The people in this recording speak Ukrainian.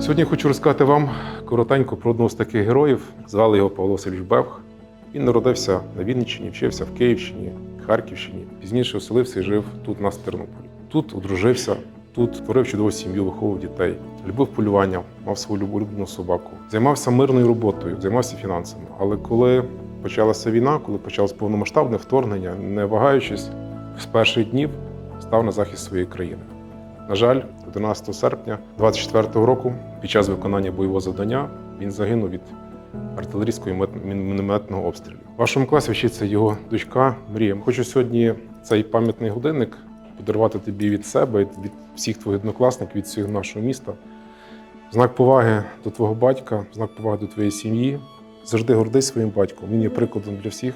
Сьогодні хочу розказати вам коротенько про одного з таких героїв. Звали його Павло Васильович Бевх. Він народився на Вінниччині, вчився в Київщині, Харківщині. Пізніше оселився і жив тут, нас Тернополі. Тут одружився, тут створив чудову сім'ю, виховував дітей, любив полювання, мав свою улюблену собаку, займався мирною роботою, займався фінансами. Але коли почалася війна, коли почалось повномасштабне вторгнення, не вагаючись, з перших днів став на захист своєї країни. На жаль, 11 серпня 24-го року, під час виконання бойового завдання, він загинув від артилерійського мінометного обстрілу. В вашому класі вчиться його дочка Мрія. Хочу сьогодні цей пам'ятний годинник подарувати тобі від себе, від всіх твоїх однокласників, від всього нашого міста. Знак поваги до твого батька, знак поваги до твоєї сім'ї. Завжди гордись своїм батьком. Він є прикладом для всіх.